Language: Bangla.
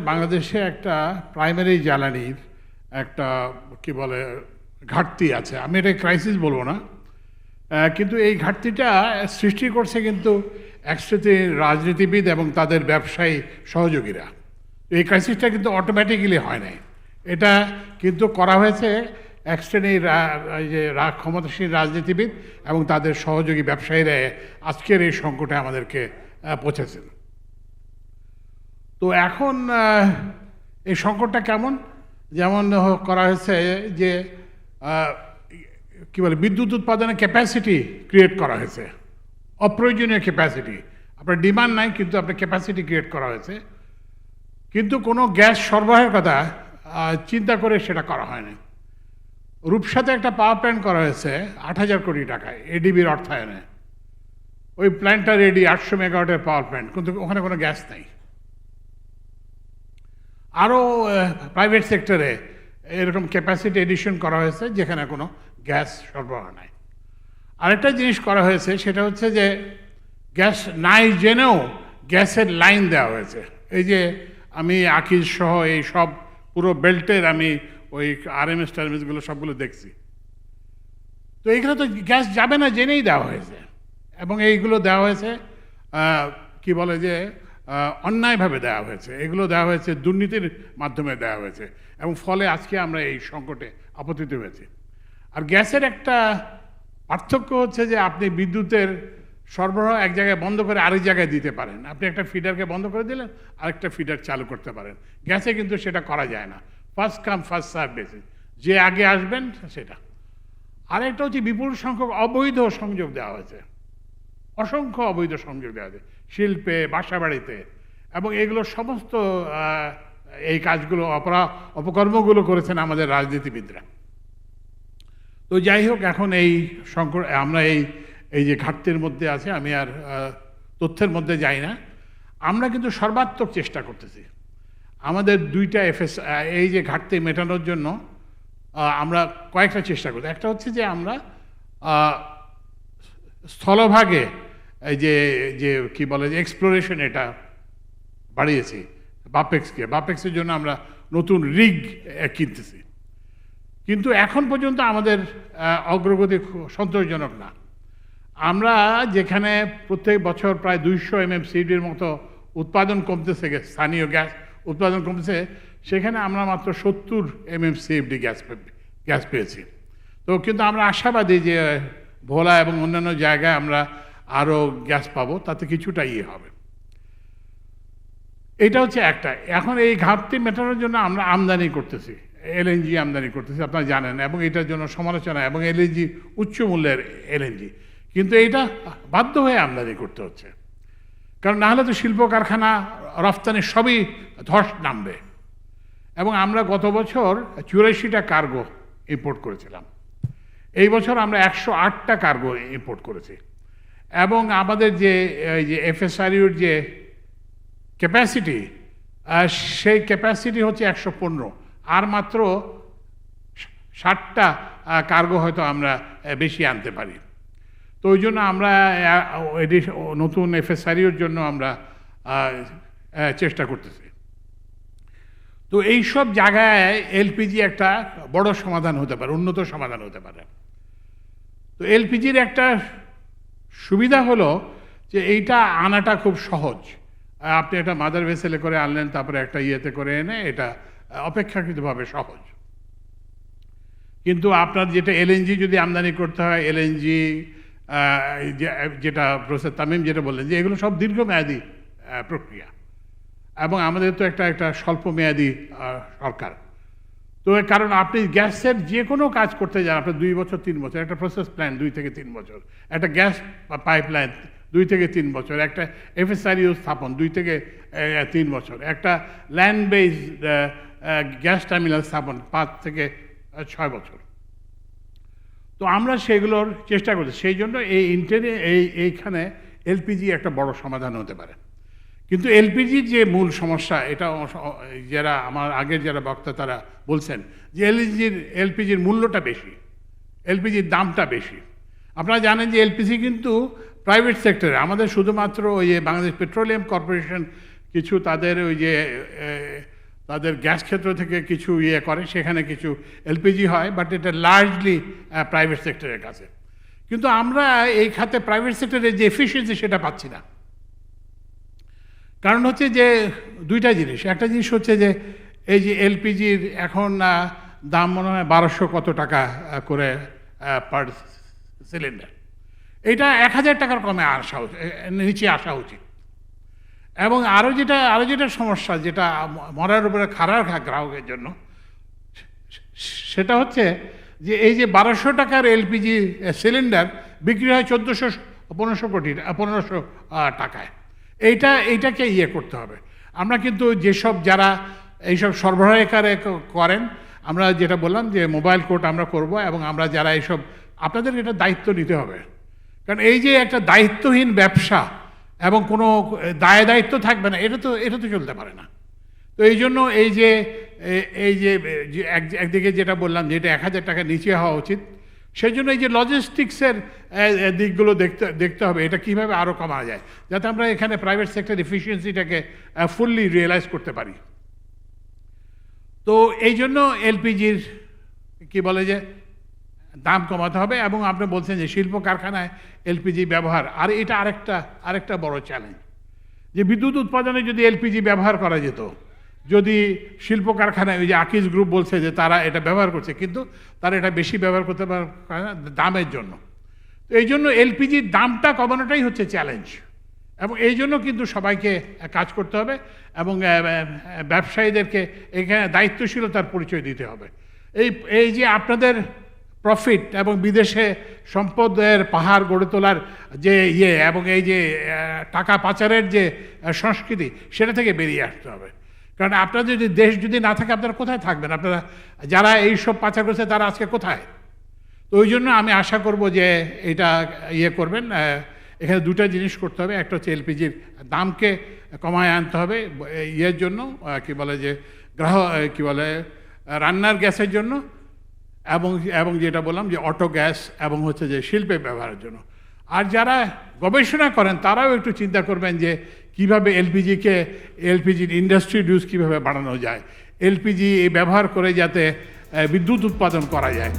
বাংলাদেশে একটা প্রাইমারি জ্বালানির একটা, কি বলে, ঘাটতি আছে। আমি এটা ক্রাইসিস বলব না। কিন্তু এই ঘাটতিটা সৃষ্টি করছে কিন্তু এক শ্রেণির রাজনীতিবিদ এবং তাদের ব্যবসায়ী সহযোগীরা। এই ক্রাইসিসটা কিন্তু অটোমেটিক্যালি হয় নাই। এটা কিন্তু করা হয়েছে এক শ্রেণির যে ক্ষমতাসীন রাজনীতিবিদ এবং তাদের সহযোগী ব্যবসায়ীরা আজকের এই সংকটে আমাদেরকে পৌঁছেছেন। তো এখন এই সংকটটা কেমন? যেমন করা হয়েছে যে কী বলে, বিদ্যুৎ উৎপাদনের ক্যাপাসিটি ক্রিয়েট করা হয়েছে। অপ্রয়োজনীয় ক্যাপাসিটি আপনার ডিমান্ড নাই, কিন্তু আপনার ক্যাপাসিটি ক্রিয়েট করা হয়েছে। কিন্তু কোনো গ্যাস সরবরাহের কথা চিন্তা করে সেটা করা হয়নি। রূপসাতে একটা পাওয়ার প্ল্যান্ট করা হয়েছে, আট হাজার কোটি টাকায় এডিবির অর্থায়নে। ওই প্ল্যান্টটা রেডি আটশো মেগাওয়াটের পাওয়ার প্ল্যান্ট কিন্তু ওখানে কোনো গ্যাস নেই। আরও প্রাইভেট সেক্টরে এরকম ক্যাপাসিটি এডিশন করা হয়েছে, যেখানে কোনো গ্যাস সরবরাহ নাই। আরেকটা জিনিস করা হয়েছে, সেটা হচ্ছে যে গ্যাস নাই জেনেও গ্যাসের লাইন দেওয়া হয়েছে। এই যে আমি আকিজ সহ এই সব পুরো বেল্টের আমি ওই আরএমএস টারএমএসগুলো সবগুলো দেখছি। তো এখানে তো গ্যাস যাবে না জেনেই দেওয়া হয়েছে। এবং এইগুলো দেওয়া হয়েছে কি বলে যে অন্যায়ভাবে দেওয়া হয়েছে। এগুলো দেওয়া হয়েছে, দুর্নীতির মাধ্যমে দেওয়া হয়েছে এবং ফলে আজকে আমরা এই সংকটে আপতিত হয়েছি। আর গ্যাসের একটা পার্থক্য হচ্ছে যে আপনি বিদ্যুতের সরবরাহ এক জায়গায় বন্ধ করে আরেক জায়গায় দিতে পারেন। আপনি একটা ফিডারকে বন্ধ করে দিলেন, আরেকটা ফিডার চালু করতে পারেন। গ্যাসে কিন্তু সেটা করা যায় না। First come, first serve basis যে আগে আসবেন, সেটা। আরেকটা হচ্ছে বিপুল সংখ্যক অবৈধ সংযোগ দেওয়া হয়েছে। অসংখ্য অবৈধ সংযোগ দেওয়া হয়েছে। শিল্পে বাসা বাড়িতে এবং এগুলো সমস্ত এই কাজগুলো, অপরা, অপকর্মগুলো করেছেন আমাদের রাজনীতিবিদরা। তো যাই হোক, এখন এই সংকট, আমরা এই এই যে ঘাটতির মধ্যে আছে, আমি আর তথ্যের মধ্যে যাই না। আমরা কিন্তু সর্বাত্মক চেষ্টা করতেছি। আমাদের দুইটা এফএস এই যে ঘাটতি মেটানোর জন্য আমরা কয়েকটা চেষ্টা করছি। একটা হচ্ছে যে আমরা স্থলভাগে এই যে যে কি বলে যে এক্সপ্লোরেশন এটা বাড়িয়েছি বাপেক্সকে বাপেক্সের জন্য আমরা নতুন রিগ কিনতেছি। কিন্তু এখন পর্যন্ত আমাদের অগ্রগতি সন্তোষজনক না। আমরা যেখানে প্রত্যেক বছর প্রায় দুইশো এম এম সিডির মতো উৎপাদন কমতেছে গে- স্থানীয় গ্যাস উৎপাদন কমতেছে, সেখানে আমরা মাত্র সত্তর M M CFD gas gas পেয়েছি। তো কিন্তু আমরা আশাবাদী যে, ভোলা এবং অন্যান্য জায়গায় আমরা আরও গ্যাস পাবো, তাতে কিছুটা ইয়ে হবে। এটা হচ্ছে একটা। এখন এই ঘাটতি মেটানোর জন্য আমরা আমদানি করতেছি, এলএনজি আমদানি করতেছি, আপনারা জানেন, এবং এটার জন্য সমালোচনা, এবং এলএনজি, উচ্চ মূল্যের এলএনজি। কিন্তু এটা বাধ্য হয়ে আমদানি করতে হচ্ছে। কারণ নাহলে তো শিল্প কারখানা, রফতানি সবই ধস নামবে। এবং আমরা গত বছর চুরাশিটা কার্গো ইম্পোর্ট করেছিলাম। এই বছর আমরা একশো আটটা কার্গো ইম্পোর্ট করেছি। এবং আমাদের যে যে এফএসআরইউর যে ক্যাপাসিটি সেই ক্যাপাসিটি হচ্ছে একশো পনেরো। আর মাত্র ষাটটা কার্গো হয়তো আমরা বেশি আনতে পারি। তো ওই জন্য আমরা নতুন এফএসআরিওর জন্য আমরা চেষ্টা করতেছি। তো এই সব জায়গায় এলপিজি একটা বড় সমাধান হতে পারে, উন্নত সমাধান হতে পারে। তো এলপিজির একটা সুবিধা হলো যে এইটা আনাটা খুব সহজ। আপনি একটা মাদার ভেসেলে করে আনলেন, তারপরে একটা ইয়েতে করে এনে এটা অপেক্ষাকৃতভাবে সহজ। কিন্তু আপনার যেটা এলএনজি যদি আমদানি করতে হয়, এলএনজি যেটা প্রফেসর তামিম যেটা বললেন যে এগুলো সব দীর্ঘমেয়াদী প্রক্রিয়া। এবং আমাদের তো একটা একটা স্বল্প মেয়াদী সরকার। তো কারণ আপনি গ্যাসের যে কোনো কাজ করতে যান, আপনার দুই বছর, তিন বছর, একটা প্রসেস প্ল্যান দুই থেকে তিন বছর, একটা গ্যাস পাইপ লাইন দুই থেকে তিন বছর, একটা এফএসআরইউ স্থাপন দুই থেকে তিন বছর, একটা ল্যান্ড বেস গ্যাস টার্মিনাল স্থাপন পাঁচ থেকে ছয় বছর। তো আমরা সেগুলোর চেষ্টা করছি, সেই জন্য এই ইন্টারে এই, এইখানে এলপিজি একটা বড় সমাধান হতে পারে। কিন্তু এলপিজির যে মূল সমস্যা, এটা যারা আমার আগের যারা বক্তা তারা বলছেন যে এলপিজির এলপিজির মূল্যটা বেশি, এলপিজির দামটা বেশি। আপনারা জানেন যে এলপিজি কিন্তু প্রাইভেট সেক্টরে, আমাদের শুধুমাত্র ওই যে বাংলাদেশ পেট্রোলিয়াম কর্পোরেশন কিছু তাদের ওই যে তাদের গ্যাস ক্ষেত্র থেকে কিছু ইয়ে করে, সেখানে কিছু এলপিজি হয়, বাট এটা লার্জলি প্রাইভেট সেক্টরের কাছে। কিন্তু আমরা এই খাতে প্রাইভেট সেক্টরের যে এফিসিয়েন্সি সেটা পাচ্ছি না। কারণ হচ্ছে যে দুইটা জিনিস। একটা জিনিস হচ্ছে যে এই যে এলপিজির এখন দাম মনে হয় বারোশো কত টাকা করে পার সিলিন্ডার এটা এক হাজার টাকার কমে আসা নিচে আসা উচিত। এবং আরও যেটা আরও যেটা সমস্যা, যেটা মরার উপরে খারাপ গ্রাহকের জন্য, সেটা হচ্ছে যে এই যে বারোশো টাকার এলপিজি সিলিন্ডার বিক্রি হয় চোদ্দোশো পনেরোশো কোটি পনেরোশো টাকায়। এইটা, এইটাকে ইয়ে করতে হবে। আমরা কিন্তু যেসব যারা এইসব সরবরাহকারে করেন, আমরা যেটা বললাম যে মোবাইল কোর্ট আমরা করব এবং আমরা যারা এইসব আপনাদের এটা দায়িত্ব নিতে হবে। কারণ এই যে একটা দায়িত্বহীন ব্যবসা এবং কোনো দায় দায়িত্ব থাকবে না, এটা তো এটা তো চলতে পারে না। তো এই জন্য এই যে এই যে এক- একদিকে যেটা বললাম যে এটা এক হাজার টাকা নিচে হওয়া উচিত সেই জন্য এই যে লজিস্টিক্সের দিকগুলো দেখতে দেখতে হবে, এটা কীভাবে আরও কমা যায়, যাতে আমরা এখানে প্রাইভেট সেক্টর এফিসিয়েন্সিটাকে ফুললি রিয়েলাইজ করতে পারি। তো এই জন্য এলপিজির, কি বলে যে, দাম কমাতে হবে এবং আপনি বলছেন যে শিল্প কারখানায় এলপিজি ব্যবহার, আর এটা আরেকটা আরেকটা বড় চ্যালেঞ্জ যে বিদ্যুৎ উৎপাদনে যদি এলপিজি ব্যবহার করা যেত যদি শিল্প কারখানায় ওই যে আকিজ গ্রুপ বলছে যে তারা এটা ব্যবহার করছে, কিন্তু তারা এটা বেশি ব্যবহার করতে পারে দামের জন্য। তো এই জন্য এলপিজির দামটা কমানোটাই হচ্ছে চ্যালেঞ্জ এবং এই জন্য কিন্তু সবাইকে কাজ করতে হবে এবং ব্যবসায়ীদেরকে এখানে দায়িত্বশীলতার পরিচয় দিতে হবে। এই এই যে আপনাদের প্রফিট এবং বিদেশে সম্পদের পাহাড় গড়ে তোলার যে ইয়ে এবং এই যে টাকা পাচারের যে সংস্কৃতি, সেটা থেকে বেরিয়ে আসতে হবে। কারণ আপনার যদি দেশ যদি না থাকে, আপনারা কোথায় থাকবেন? আপনারা যারা এইসব পাচার করছে, তারা আজকে কোথায়? তো ওই জন্য আমি আশা করব যে এটা ইয়ে করবেন। এখানে দুটা জিনিস করতে হবে। একটা হচ্ছে এলপিজির দামকে কমায় আনতে হবে ইয়ের জন্য কি বলে যে গ্রাহক কি বলে, রান্নার গ্যাসের জন্য এবং এবং যেটা বললাম যে অটো গ্যাস এবং হচ্ছে যে শিল্পে ব্যবহারের জন্য। আর যারা গবেষণা করেন, তারাও একটু চিন্তা করবেন যে কীভাবে এলপিজিকে এলপিজির ইন্ডাস্ট্রি ডিউস কীভাবে বাড়ানো যায়? এলপিজি ব্যবহার করে যাতে বিদ্যুৎ উৎপাদন করা যায়।